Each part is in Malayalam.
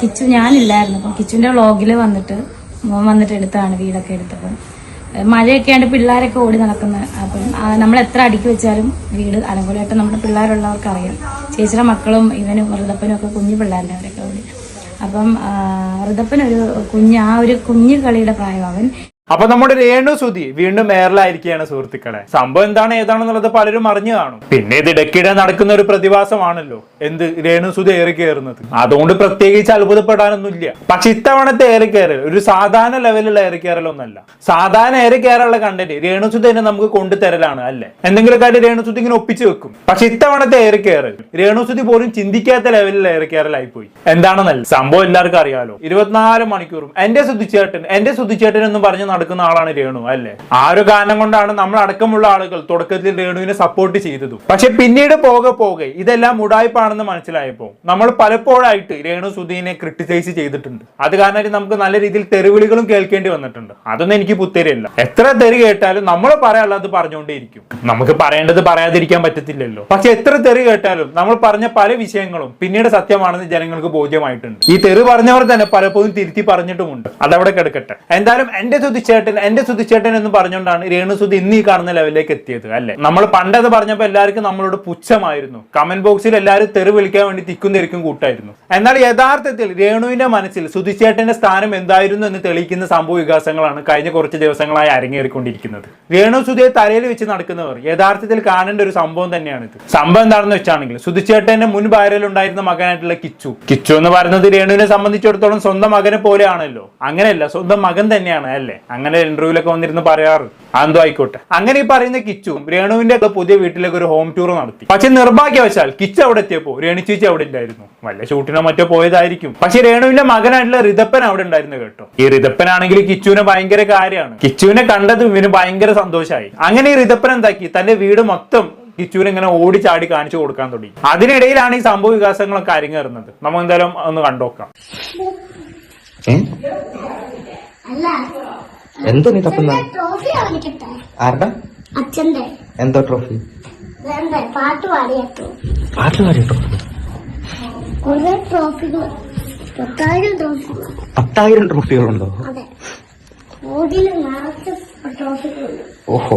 കിച്ചു ഞാനില്ലായിരുന്നു. അപ്പം കിച്ചുവിന്റെ വ്ളോഗിൽ വന്നിട്ട് മോൻ വന്നിട്ട് എടുത്താണ് വീടൊക്കെ എടുത്തപ്പം മഴയൊക്കെ ആണ്ട് പിള്ളേരൊക്കെ ഓടി നടക്കുന്ന അപ്പം നമ്മൾ എത്ര അടുക്കി വെച്ചാലും വീട് അലങ്കോലമായിട്ട് നമ്മുടെ പിള്ളേരുള്ളവർക്ക് അറിയാം ചേച്ചിയുടെ മക്കളും ഇവനും വൃതപ്പനും ഒക്കെ കുഞ്ഞു പിള്ളേരുടെ അവരൊക്കെ ഓടി. അപ്പം വൃതപ്പനൊരു കുഞ്ഞ് ആ ഒരു കുഞ്ഞു കളിയുടെ പ്രായം അവൻ അപ്പൊ നമ്മുടെ രേണു സുധി വീണ്ടും മേറിലായിരിക്കുകയാണ് സുഹൃത്തുക്കളെ. സംഭവം എന്താണ് ഏതാണെന്നുള്ളത് പലരും അറിഞ്ഞു കാണും. പിന്നെ ഇത് ഇടയ്ക്കിടെ നടക്കുന്ന ഒരു പ്രതിഭാസമാണല്ലോ എന്ത് രേണു സുധി ഏറി കയറുന്നത്. അതുകൊണ്ട് പ്രത്യേകിച്ച് അത്ഭുതപ്പെടാനൊന്നുമില്ല. പക്ഷെ ഇത്തവണത്തെ ഏറി കയറൽ ഒരു സാധാരണ ലെവലിലുള്ള ഏറി കയറലൊന്നല്ല. സാധാരണ ഏറി കയറാനുള്ള കണ്ടന്റ് രേണു സുധി തന്നെ നമുക്ക് കൊണ്ടുതരലാണ് അല്ലെ? എന്തെങ്കിലും കാര്യം രേണു സുധി ഇങ്ങനെ ഒപ്പിച്ചു വെക്കും. പക്ഷെ ഇത്തവണത്തെ ഏറി കയറൽ രേണു സുധി പോലും ചിന്തിക്കാത്ത ലെവലിൽ ഏറി കയറലായി പോയി. എന്താണെന്നല്ല സംഭവം എല്ലാവർക്കും അറിയാലോ. ഇരുപത്തിനാല് മണിക്കൂറും. എന്റെ സുധിച്ചേട്ടൻ എന്റെ സുധിച്ചേട്ടൻ എന്ന് പറഞ്ഞ് നടക്കുന്ന ആളാണ് രേണു അല്ലേ? ആ ഒരു കാരണം കൊണ്ടാണ് നമ്മൾ അടക്കമുള്ള ആളുകൾ തുടക്കത്തിൽ രേണുവിനെ സപ്പോർട്ട് ചെയ്തതും. പക്ഷെ പിന്നീട് പോകെ പോകെ ഇതെല്ലാം ഉടായ്പാണെന്ന് മനസ്സിലായപ്പോ നമ്മൾ പലപ്പോഴായിട്ട് രേണു സുധീനെ ക്രിട്ടിസൈസ് ചെയ്തിട്ടുണ്ട്. അത് കാരണം നമുക്ക് നല്ല രീതിയിൽ തെരുവിളികളും കേൾക്കേണ്ടി വന്നിട്ടുണ്ട്. അതൊന്നും എനിക്ക് പുത്തരില്ല എത്ര തെറി കേട്ടാലും നമ്മൾ പറയാനുള്ളത് പറഞ്ഞുകൊണ്ടേയിരിക്കും. നമുക്ക് പറയേണ്ടത് പറയാതിരിക്കാൻ പറ്റത്തില്ലല്ലോ. പക്ഷെ എത്ര തെറി കേട്ടാലും നമ്മൾ പറഞ്ഞ പല വിഷയങ്ങളും പിന്നീട് സത്യമാണെന്ന് ജനങ്ങൾക്ക് ബോധ്യമായിട്ടുണ്ട്. ഈ തെറി പറഞ്ഞവർ തന്നെ പലപ്പോഴും തിരുത്തി പറഞ്ഞിട്ടുമുണ്ട്. അതവിടെ കിടക്കട്ടെ. എന്തായാലും എന്റെ സുതിച്ചേട്ടൻ എന്റെ സുധിച്ചേട്ടൻ എന്ന് പറഞ്ഞുകൊണ്ടാണ് രേണു സുധി ഇന്ന് ഈ കാണുന്ന ലെവലിലേക്ക് എത്തിയത് അല്ലെ? നമ്മൾ പണ്ടത് പറഞ്ഞപ്പോൾ എല്ലാവർക്കും നമ്മളോട് പുച്ഛമായിരുന്നു. കമന്റ് ബോക്സിൽ എല്ലാവരും തെറി വിളിക്കാൻ വേണ്ടി തിക്കും കൂട്ടായിരുന്നു. എന്നാൽ യഥാർത്ഥത്തിൽ രേണുവിന്റെ മനസ്സിൽ സുധിച്ചേട്ടന്റെ സ്ഥാനം എന്തായിരുന്നു എന്ന് തെളിയിക്കുന്ന സംഭവ വികാസങ്ങളാണ് കഴിഞ്ഞ കുറച്ച് ദിവസങ്ങളായി അരങ്ങേറിക്കൊണ്ടിരിക്കുന്നത്. രേണു സുധിയെ തലയിൽ വെച്ച് നടക്കുന്നവർ യഥാർത്ഥത്തിൽ കാണേണ്ട ഒരു സംഭവം തന്നെയാണ് ഇത് സംഭവം എന്താണെന്ന് വെച്ചാണെങ്കിൽ സുധിച്ചേട്ടന്റെ മുൻ ഭാര്യയിലുണ്ടായിരുന്ന മകനായിട്ടുള്ള കിച്ചു. കിച്ചു എന്ന് പറയുന്നത് രേണുവിനെ സംബന്ധിച്ചിടത്തോളം സ്വന്തം മകനെ പോലെയാണല്ലോ. അങ്ങനെയല്ല സ്വന്തം മകൻ തന്നെയാണ് അല്ലേ? അങ്ങനെ ഇന്റർവ്യൂലൊക്കെ വന്നിരുന്ന് പറയാറ്. അതെന്തോ ആയിക്കോട്ടെ. അങ്ങനെ ഈ പറയുന്ന കിച്ചു രേണുവിന്റെ പുതിയ വീട്ടിലേക്ക് ഒരു ഹോം ടൂർ നടത്തി. പക്ഷെ നിർഭാഗ്യവശാൽ കിച്ചു അവിടെ എത്തിയപ്പോ രേണു ചേച്ചി അവിടെ ഇല്ലായിരുന്നു. വല്ല ഷൂട്ടിനോ മറ്റോ പോയതായിരിക്കും. പക്ഷെ രേണുവിന്റെ മകനായിട്ടുള്ള റിതപ്പൻ അവിടെ ഉണ്ടായിരുന്നു കേട്ടോ. ഈ റിതപ്പനാണെങ്കിൽ കിച്ചുവിന് ഭയങ്കര കാര്യമാണ്. കിച്ചുവിനെ കണ്ടത് ഇവന് ഭയങ്കര സന്തോഷമായി അങ്ങനെ ഈ റിതപ്പൻ എന്താക്കി? തന്റെ വീട് മൊത്തം കിച്ചുവിനെ ഇങ്ങനെ ഓടി ചാടി കാണിച്ചു കൊടുക്കാൻ തുടങ്ങി. അതിനിടയിലാണ് ഈ സംഭവ വികാസങ്ങളൊക്കെ അരങ്ങേറുന്നത് നമ്മൾ എന്തായാലും ഒന്ന് കണ്ടോക്കാം. എന്തോ നീ തപ്പുന്ന? ആരുടെ? അച്ഛന്റെ എന്തോ ട്രോഫി പാട്ട് പാട്ട് പാടിയ ട്രോഫി കുറെ ട്രോഫികൾ പത്തായിരം ട്രോഫികൾ പത്തായിരം ട്രോഫികളുണ്ടോ ഓഹോ.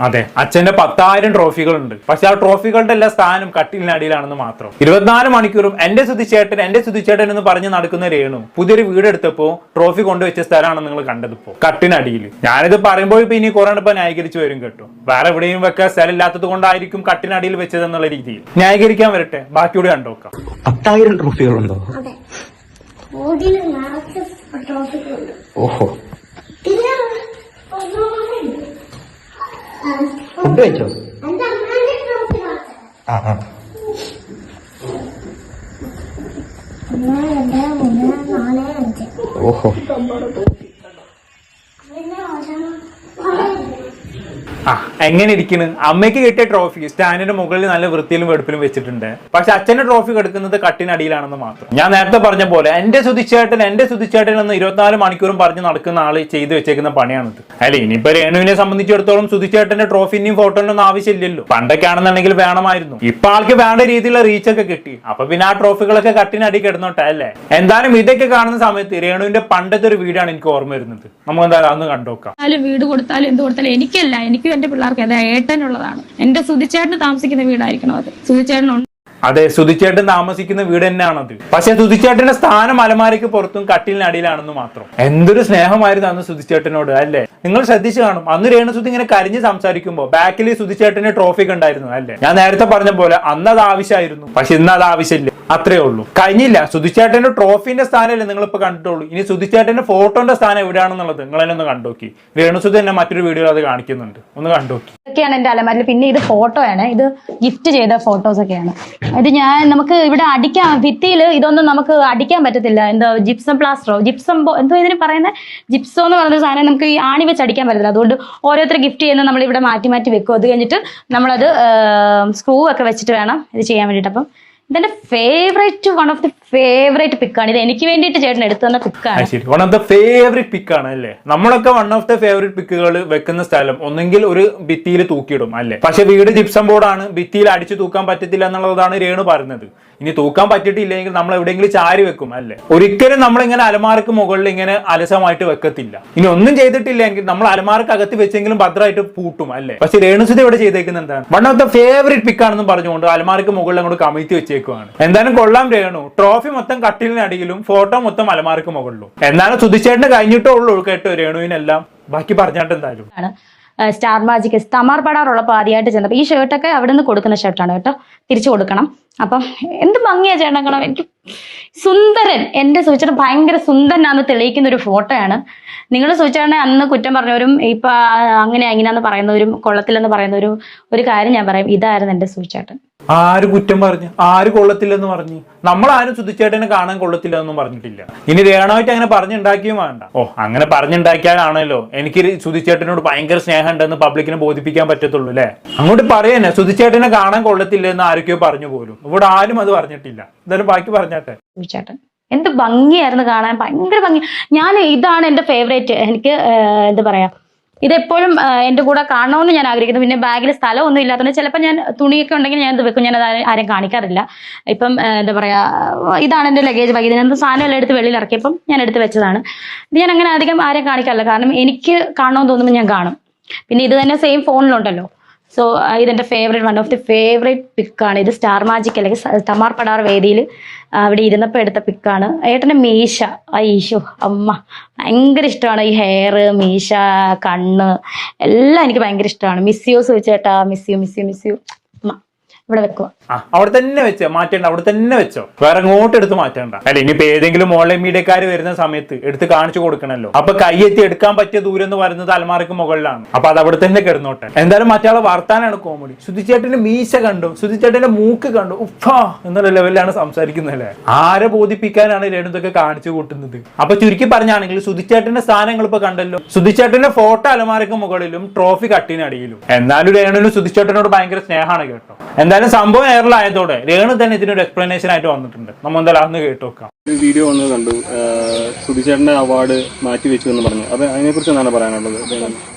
അതെ. അച്ഛന്റെ പത്തായിരം ട്രോഫികളുണ്ട്. പക്ഷെ ആ ട്രോഫികളുടെ എല്ലാ സ്ഥാനം കട്ടിലിനടിയിലാണെന്ന് മാത്രം. ഇരുപത്തിനാല് മണിക്കൂറും എന്റെ സുതിച്ചേട്ടൻ എന്റെ സുതിച്ചേട്ടൻ എന്ന് പറഞ്ഞ് നടക്കുന്ന രേണു പുതിയൊരു വീട് എടുത്തപ്പോ ട്രോഫി കൊണ്ടുവച്ച സ്ഥലമാണ് നിങ്ങൾ കണ്ടതിപ്പോ കട്ടിനടിയിൽ. ഞാനിത് പറയുമ്പോൾ ഇപ്പൊ ഇനി കുറെ ഇപ്പൊ ന്യായീകരിച്ചു വരും കേട്ടോ. വേറെ എവിടെയും വെക്കാൻ സ്ഥലം ഇല്ലാത്തത് കൊണ്ടായിരിക്കും കട്ടിനടിയിൽ വെച്ചതെന്നുള്ള രീതിയിൽ. ന്യായീകരിക്കാൻ വരട്ടെ. ബാക്കിയൂടെ കണ്ടോക്കാം പത്തായിരം ട്രോഫികളുണ്ടോ? ഓഹോ. ഫുഡ് വെച്ചോ ആ ആ. ഓഹോ. ആ. എങ്ങനെ ഇരിക്കുന്നു അമ്മയ്ക്ക് കിട്ടിയ ട്രോഫി സ്റ്റാൻഡിന്റെ മുകളിൽ നല്ല വൃത്തിയിലും വെടുപ്പിലും വെച്ചിട്ടുണ്ട്. പക്ഷെ അച്ഛന്റെ ട്രോഫി കിടക്കുന്നത് കട്ടിനടിയിലാണെന്ന് മാത്രം. ഞാൻ നേരത്തെ പറഞ്ഞ പോലെ എന്റെ സുതിച്ചേട്ടൻ എന്റെ സുതിച്ചേട്ടൻ എന്ന് ഇരുപത്തിനാല് മണിക്കൂറും പറഞ്ഞ് നടക്കുന്ന ആൾ ചെയ്തു വെച്ചേക്കുന്ന പണിയാണിത്. അല്ല ഇനിയിപ്പോ രേണുവിനെ സംബന്ധിച്ചിടത്തോളം സുതിച്ചേട്ടന്റെ ട്രോഫിന്റെയും ഫോട്ടോ ഒന്നും ആവശ്യമില്ലല്ലോ. പണ്ടൊക്കെ ആണെന്നുണ്ടെങ്കിൽ വേണമായിരുന്നു. ഇപ്പൊ ആൾക്ക് വേണ്ട രീതിയിലുള്ള റീച്ച് ഒക്കെ കിട്ടി. അപ്പൊ പിന്നെ ആ ട്രോഫികളൊക്കെ കട്ടിനടി കിടന്നോട്ടെ അല്ലേ? എന്തായാലും ഇതൊക്കെ കാണുന്ന സമയത്ത് രേണുവിന്റെ പണ്ടത്തെ ഒരു വീടാണ് എനിക്ക് ഓർമ്മ വരുന്നത്. നമുക്ക് എന്തായാലും അന്ന് കണ്ടോക്കാം. വീട് കൊടുത്താലും എന്ത് കൊടുത്താലും എനിക്കല്ല എനിക്കും എന്റെ പിള്ളേർക്ക് അത് ഏട്ടനുള്ളതാണ്. എന്റെ സുതിച്ചേട്ടന് താമസിക്കുന്ന വീടായിരിക്കണം അത്. സുതിച്ചേട്ടനുണ്ട് അതെ സുതിച്ചേട്ടൻ താമസിക്കുന്ന വീട് തന്നെയാണത് പക്ഷെ സുതിച്ചേട്ടന്റെ സ്ഥാനം അലമാരയ്ക്ക് പുറത്തും കട്ടിലിനടിയിലാണെന്ന് മാത്രം. എന്തൊരു സ്നേഹമായിരുന്നു അന്ന് സുതിച്ചേട്ടനോട് അല്ലേ? നിങ്ങൾ ശ്രദ്ധിച്ചു കാണും. അന്ന് രേണുസുധി ഇങ്ങനെ കരിഞ്ഞ് സംസാരിക്കുമ്പോൾ ബാക്കിൽ സുതിച്ചേട്ടന്റെ ട്രോഫി ഉണ്ടായിരുന്നു അല്ലേ? ഞാൻ നേരത്തെ പറഞ്ഞ പോലെ അന്ന് അത് ആവശ്യമായിരുന്നു. പക്ഷെ ഇന്ന് അത് ആവശ്യമില്ല. അത്രേ ഉള്ളൂ. കഴിഞ്ഞില്ല. സുതിച്ചേട്ടന്റെ ട്രോഫിന്റെ സ്ഥാനമല്ലേ നിങ്ങൾ ഇപ്പൊ കണ്ടിട്ടുള്ളൂ. ഇനി സുതിച്ചേട്ടന്റെ ഫോട്ടോന്റെ സ്ഥാനം എവിടെയാണെന്നുള്ളത് നിങ്ങൾ തന്നെ ഒന്ന് കണ്ടോക്കി രേണുസുതി തന്നെ മറ്റൊരു വീഡിയോ അത് കാണിക്കുന്നുണ്ട്. ഒന്ന് കണ്ടോക്കി ഇതൊക്കെയാണ് എന്റെ അലമാരിൽ പിന്നെ ഇത് ഫോട്ടോ ആണ്. ഇത് ഗിഫ്റ്റ് ചെയ്ത ഫോട്ടോസ് ഒക്കെയാണ്. ഇത് ഞാൻ നമുക്ക് ഇവിടെ അടിക്കാൻ ഭിത്തിയിൽ ഇതൊന്നും നമുക്ക് അടിക്കാൻ പറ്റത്തില്ല. എന്താ ജിപ്സം പ്ലാസ്റ്ററോ ജിപ്സം എന്തോ ഇതിന് പറയുന്നത് ജിപ്സോ എന്ന് പറയുന്ന സാധനം നമുക്ക് ഈ ആണി വെച്ച് അടിക്കാൻ പറ്റത്തില്ല. അതുകൊണ്ട് ഓരോരുത്തർ ഗിഫ്റ്റ് ചെയ്യുന്ന നമ്മൾ ഇവിടെ മാറ്റി മാറ്റി വെക്കും. അത് കഴിഞ്ഞിട്ട് നമ്മളത് സ്ക്രൂ ഒക്കെ വെച്ചിട്ട് വേണം ഇത് ചെയ്യാൻ വേണ്ടിയിട്ട്. അപ്പം ഇതെന്റെ favourite one of the favourite പിക്കാണ് ഇത് എനിക്ക് വേണ്ടിയിട്ട് ചേട്ടൻ എടുത്തു തന്ന പിക്കാണ് ശരി. വൺ ഓഫ് ദ ഫേവറേറ്റ് പിക്കാണ് അല്ലേ? നമ്മളൊക്കെ വൺ ഓഫ് ദ ഫേവറേറ്റ് പിക്കുകൾ വെക്കുന്ന സ്ഥലം ഒന്നെങ്കിൽ ഒരു ഭിത്തിയിൽ തൂക്കിയിടും അല്ലേ? പക്ഷെ വീട് ജിപ്സം ബോർഡാണ് ഭിത്തിയിൽ അടിച്ചു തൂക്കാൻ പറ്റത്തില്ല എന്നുള്ളതാണ് രേണു പറഞ്ഞത് ഇനി തൂക്കാൻ പറ്റിയിട്ടില്ലെങ്കിൽ നമ്മൾ എവിടെയെങ്കിലും ചാരി വെക്കും അല്ലേ? ഒരിക്കലും നമ്മൾ ഇങ്ങനെ അലമാർക്ക് മുകളിൽ ഇങ്ങനെ അലസമായിട്ട് വെക്കത്തില്ല. ഇനി ഒന്നും ചെയ്തിട്ടില്ലെങ്കിൽ നമ്മൾ അലമാർക്ക് അകത്ത് വെച്ചെങ്കിലും ഭദ്രമായിട്ട് പൂട്ടും അല്ലേ? പക്ഷെ രേണുസുതി ഇവിടെ ചെയ്തേക്കുന്നത് എന്താണ്? വൺ ഓഫ് ദ ഫേവറേറ്റ് പിക്കാണെന്ന് പറഞ്ഞുകൊണ്ട് അലമാർക്ക് മുകളിൽ അങ്ങോട്ട് കമിഴ്ത്തി വെച്ചേക്കുവാണ്. എന്തായാലും കൊള്ളാം രേണു. ട്രോഫി മൊത്തം കട്ടിലിനടിയിലും ഫോട്ടോ മൊത്തം അലമാർക്ക് മുകളിലും. എന്നാലും സുധിച്ചേട്ടന് കഴിഞ്ഞിട്ടേ ഉള്ളൂ കേട്ടോ രേണുവിനെല്ലാം. ബാക്കി പറഞ്ഞാട്ട് എന്തായാലും സ്റ്റാർ മാജിക് തമാർ പടാറുള്ളപ്പോൾ ആദ്യമായിട്ട് ചെന്നപ്പോൾ ഈ ഷർട്ടൊക്കെ അവിടെ നിന്ന് കൊടുക്കുന്ന ഷർട്ടാണ് കേട്ടോ. തിരിച്ചു കൊടുക്കണം. അപ്പം എന്ത് ഭംഗിയാ ചേട്ടൻ എനിക്ക് സുന്ദരൻ. എന്റെ സൂചന ഭയങ്കര സുന്ദരനാന്ന് തെളിയിക്കുന്ന ഒരു ഫോട്ടോയാണ്. നിങ്ങൾ സൂചന അന്ന് കുറ്റം പറഞ്ഞവരും ഇപ്പൊ അങ്ങനെ അങ്ങനെയാന്ന് പറയുന്നവരും കൊള്ളത്തില്ലെന്ന് പറയുന്നവരും ഒരു കാര്യം ഞാൻ പറയും. ഇതായിരുന്നു എന്റെ സൂചേട്ടൻ ആര് കുറ്റം പറഞ്ഞു? ആര് കൊള്ളത്തില്ലെന്ന് പറഞ്ഞു? നമ്മൾ ആരും സുധിച്ചേട്ടനെ കാണാൻ കൊള്ളത്തില്ല എന്നും പറഞ്ഞിട്ടില്ല. ഇനി രേണമായിട്ട് അങ്ങനെ പറഞ്ഞുണ്ടാക്കിയും വേണ്ട. ഓ അങ്ങനെ പറഞ്ഞുണ്ടാക്കിയാലാണല്ലോ. എനിക്ക് സുധിച്ചേട്ടനോട് ഭയങ്കര സ്നേഹം ഉണ്ടെന്ന് പബ്ലിക്കിനെ ബോധിപ്പിക്കാൻ പറ്റത്തുള്ളൂ അല്ലേ? അങ്ങോട്ട് പറയുന്നേ സുധിച്ചേട്ടനെ കാണാൻ കൊള്ളത്തില്ല എന്ന് ആരൊക്കെയോ പറഞ്ഞു പോലും. ഇവിടെ ആരും അത് പറഞ്ഞിട്ടില്ല. എന്തായാലും ബാക്കി പറഞ്ഞാട്ടെ. ചേട്ടൻ എന്ത് ഭംഗിയായിരുന്നു കാണാൻ. ഭയങ്കര ഭംഗി. ഞാൻ ഇതാണ് എന്റെ ഫേവറേറ്റ് എനിക്ക് എന്താ പറയാ ഇതെപ്പോഴും എന്റെ കൂടെ കാണണമെന്ന് ഞാൻ ആഗ്രഹിക്കുന്നു. പിന്നെ ബാഗിൽ സ്ഥലമൊന്നും ഇല്ലാത്തതുകൊണ്ട് ചിലപ്പോൾ ഞാൻ തുണിയൊക്കെ ഉണ്ടെങ്കിൽ ഞാൻ ഇത് വെക്കും. ഞാൻ അത് ആരും കാണിക്കാറില്ല. ഇപ്പം എന്താ പറയാ ഇതാണ് എന്റെ ലഗേജ് ബാഗ് ഇതിനകത്ത് സാധനം എല്ലാം എടുത്ത് വെളിയിൽ ഇറക്കിയപ്പം ഞാൻ എടുത്ത് വെച്ചതാണ്. ഇത് ഞാൻ അങ്ങനെ അധികം ആരെയും കാണിക്കാറില്ല. കാരണം എനിക്ക് കാണണമെന്ന് തോന്നുമ്പോൾ ഞാൻ കാണും. പിന്നെ ഇത് തന്നെ സെയിം ഫോണിലുണ്ടല്ലോ സോ ഇതെന്റെ favourite one of the favourite പിക്കാണ് ഇത് സ്റ്റാർ മാജിക് അല്ലെങ്കിൽ തമാർ പടാർ വേദിയിൽ അവിടെ ഇരുന്നപ്പോൾ എടുത്ത പിക്കാണ് ഏട്ടന്റെ മീശ ഐഷു അമ്മ. ഭയങ്കര ഇഷ്ടമാണ് ഈ ഹെയർ മീശ കണ്ണ് എല്ലാം എനിക്ക് ഭയങ്കര ഇഷ്ടമാണ്. Miss you മിസ്സിയോ miss you miss you miss you ഇവിടെ വെക്കുക. അവിടെ തന്നെ വെച്ചോ മാറ്റേണ്ട അവിടെ തന്നെ വെച്ചോ. വേറെ അങ്ങോട്ട് എടുത്ത് മാറ്റേണ്ട. അല്ല ഇനിയിപ്പോ ഏതെങ്കിലും ഓൺലൈൻ മീഡിയക്കാർ വരുന്ന സമയത്ത് എടുത്ത് കാണിച്ചു കൊടുക്കണല്ലോ. അപ്പൊ കൈയെത്തി എടുക്കാൻ പറ്റിയ ദൂരം എന്ന് പറയുന്നത് അലമാരക്ക് മുകളിലാണ്. അപ്പൊ അത് അവിടെ തന്നെ കിടന്നോട്ടെ. എന്തായാലും മറ്റാളെ വർത്താനാണ് കോമഡി സുധിച്ചേട്ടന്റെ മീശ കണ്ടു സുധിച്ചേട്ടന്റെ മൂക്ക് കണ്ടു. ഉഫാ എന്നുള്ള ലെവലിലാണ് സംസാരിക്കുന്നല്ലേ ആരെ ബോധിപ്പിക്കാനാണ് രേണുതൊക്കെ കാണിച്ചു കൂട്ടുന്നത്? അപ്പൊ ചുരുക്കി പറഞ്ഞാണെങ്കിൽ സുധിച്ചേട്ടന്റെ സ്ഥാനങ്ങൾ ഇപ്പൊ കണ്ടല്ലോ. സുധിച്ചേട്ടന്റെ ഫോട്ടോ അലമാരക്ക് മുകളിലും ട്രോഫി കട്ടിനടിയിലും. എന്നാലും രേണുവിന് സുധിച്ചേട്ടനോട് ഭയങ്കര സ്നേഹമാണ് കേട്ടോ. എന്തായാലും സംഭവം എയറിലായതോടെ രേണു തന്നെ ഇതിനൊരു എക്സ്പ്ലനേഷൻ ആയിട്ട് വന്നിട്ടുണ്ട്. നമ്മൾ എന്തായാലും അന്ന് കേട്ടു നോക്കാം. ഒരു വീഡിയോ വന്നത് കണ്ടു. സുധിച്ചേട്ടന്റെ അവാർഡ് മാറ്റി വെച്ചു എന്ന് പറഞ്ഞു. അത് അതിനെക്കുറിച്ച് എന്താണ് പറയാനുള്ളത്?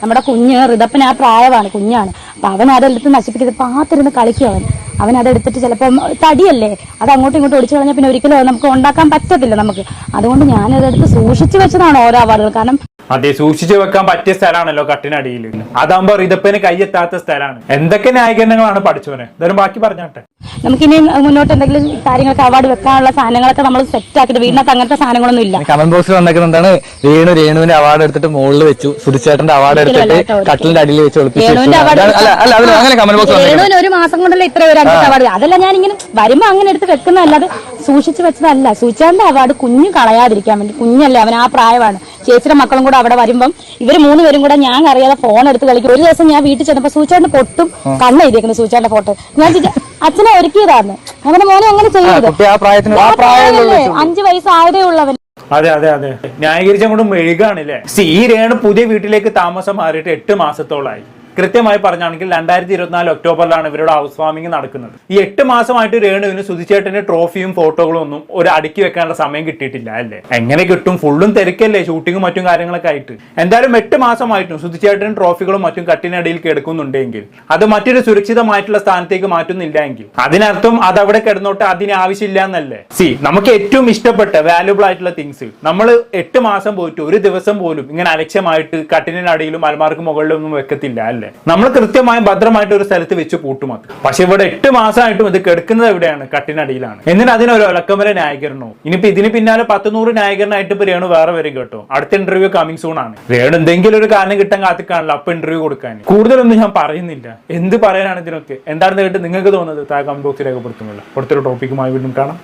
നമ്മുടെ കുഞ്ഞ് ഋതപ്പന് ആ പ്രായമാണ് കുഞ്ഞാണ്. അപ്പൊ അവൻ അതെടുത്ത് നശിപ്പിക്കുന്നത് പാത്തിരുന്ന് കളിക്കും അവൻ. അവൻ അതെടുത്തിട്ട് ചിലപ്പം തടിയല്ലേ? അത് അങ്ങോട്ടും ഇങ്ങോട്ടും ഒടിച്ചു കളഞ്ഞാൽ പിന്നെ ഒരിക്കലും നമുക്ക് ഉണ്ടാക്കാൻ പറ്റത്തില്ല നമുക്ക്. അതുകൊണ്ട് ഞാനതെടുത്ത് സൂക്ഷിച്ചു വെച്ചതാണ് ഓരോ അവാർഡുകൾ കാരണം അതെ സൂക്ഷിച്ചു വെക്കാൻ പറ്റിയ സ്ഥലമാണല്ലോ കട്ടിനടിയിൽ. അതാകുമ്പോ റിതപ്പന് കൈയെത്താത്ത സ്ഥലമാണ്. എന്തൊക്കെ ന്യായീകരണങ്ങളാണ് പഠിച്ചവനെ? എന്തായാലും ബാക്കി പറഞ്ഞാട്ടെ. നമുക്കിനി മുന്നോട്ട് എന്തെങ്കിലും കാര്യങ്ങളൊക്കെ അവാർഡ് വെക്കാനുള്ള സാധനങ്ങളൊക്കെ നമ്മൾ സെറ്റ് ആക്കിയിട്ട് വീടിനകത്ത് അങ്ങനത്തെ സാധനങ്ങളൊന്നും ഇല്ല. കമന്റ് ബോക്സിൽ വന്നേക്കുന്നതാണ് രേണു രേണുവിന്റെ അവാർഡ് എടുത്തിട്ട് മുകളിൽ വെച്ചു. സുധിച്ചേട്ടന്റെ അവാർഡ് എടുത്തിട്ട്. കട്ടിലിന്റെ അടിയിൽ വെച്ച് ഒളിപ്പിച്ചു ഒരു മാസം കൊണ്ടല്ല ഇത്ര ഒരു അവാർഡ്? അതല്ല ഞാൻ ഇങ്ങനെ വരുമ്പോ അങ്ങനെ എടുത്ത് വെക്കുന്നതല്ലാതെ സൂക്ഷിച്ചു വെച്ചതല്ല. സൂക്ഷിച്ചാന്റെ അവാർഡ് കുഞ്ഞു കളയാതിരിക്കാൻ വേണ്ടി കുഞ്ഞല്ലേ അവൻ ആ പ്രായമാണ്. ചേച്ചിയുടെ മക്കളും കൂടെ അവിടെ വരുമ്പം ഇവർ മൂന്നുപേരും കൂടെ ഞാൻ അറിയാതെ ഫോൺ എടുത്ത് കളിക്കും. ഒരു ദിവസം ഞാൻ വീട്ടിൽ ചെന്നപ്പോ സൂചാന്റെ പൊട്ടും. കണ്ണെഴുതിയേക്കുന്നു സൂചാന്റെ ഫോട്ടോ ഞാൻ അച്ഛനെ ഒരുക്കിയതാണ് അങ്ങനെ മോനെ അങ്ങനെ ചെയ്യരുത് അഞ്ചു വയസ്സായതേ ഉള്ളവൻ അതെ അതെ അതെ. ന്യായീകരിച്ചും കൊണ്ട് മെഴുകാണല്ലേ സീരയാണ് ഈ രേണു പുതിയ വീട്ടിലേക്ക് താമസം മാറിയിട്ട് എട്ട് മാസത്തോളായി. കൃത്യമായി പറഞ്ഞാണെങ്കിൽ രണ്ടായിരത്തി ഇരുപത്തിനാല് ഒക്ടോബറിലാണ് ഇവരുടെ ഹൗസ് വാമിംഗ് നടക്കുന്നത്. ഈ എട്ട് മാസമായിട്ട് രേണുവിന് സുധിച്ചേട്ടന് ട്രോഫിയും ഫോട്ടോകളും ഒന്നും ഒരു അടുക്കി വെക്കാനുള്ള സമയം കിട്ടിയിട്ടില്ല അല്ലേ? എങ്ങനെ കിട്ടും? ഫുള്ളും തിരക്കല്ലേ ഷൂട്ടിങ്ങും മറ്റും കാര്യങ്ങളൊക്കെ ആയിട്ട്. എന്തായാലും എട്ട് മാസമായിട്ടും സുധിച്ചേട്ടനും ട്രോഫികളും മറ്റും കട്ടിനടിയിൽ കിടക്കുന്നുണ്ടെങ്കിൽ അത് മറ്റൊരു സുരക്ഷിതമായിട്ടുള്ള സ്ഥാനത്തേക്ക് മാറ്റുന്നില്ല എങ്കിൽ അതിനർത്ഥം അത് അവിടെ കിടന്നോട്ട് അതിന് ആവശ്യമില്ല എന്നല്ലേ? സി നമുക്ക് ഏറ്റവും ഇഷ്ടപ്പെട്ട വാല്യുബിൾ ആയിട്ടുള്ള തിങ്സ് നമ്മൾ എട്ട് മാസം പോയിട്ട് ഒരു ദിവസം പോലും ഇങ്ങനെ അലക്ഷ്യമായിട്ട് കട്ടിനടിയിലും അലമാർക്ക് മുകളിലും ഒന്നും വെക്കത്തില്ല അല്ലേ? നമ്മൾ കൃത്യമായി ഭദ്രമായിട്ട് ഒരു സ്ഥലത്ത് വെച്ച് പൂട്ടും പക്ഷെ ഇവിടെ എട്ട് മാസമായിട്ടും ഇത് കിടക്കുന്നത് എവിടെയാണ്? കട്ടിനടിയിലാണ്. എന്നിട്ട് അതിനൊരു ഇളക്കമല ന്യായീകരണവും. ഇനിയിപ്പോ ഇതിന് പിന്നാലെ പത്ത് നൂറ് ന്യായീകരണമായിട്ട് ഇപ്പൊ രേണു വേറെ വരും കേട്ടോ. അടുത്ത ഇന്റർവ്യൂ കമ്മിങ് സൂൺ ആണ്. രേണു എന്തെങ്കിലും ഒരു കാരണം കിട്ടാൻ കാത്തിക്കാണല്ലോ അപ്പൊ ഇന്റർവ്യൂ കൊടുക്കാൻ. കൂടുതലൊന്നും ഞാൻ പറയുന്നില്ല. എന്ത് പറയാനാണ് ഇതിനൊക്കെ? എന്താണെന്ന് കേട്ട് നിങ്ങൾക്ക് തോന്നുന്നത് താഴെ കമന്റ് ബോക്സിൽ രേഖപ്പെടുത്തുമല്ലോ അടുത്തൊരു ടോപ്പിക്കുമായി വീണ്ടും കാണാം.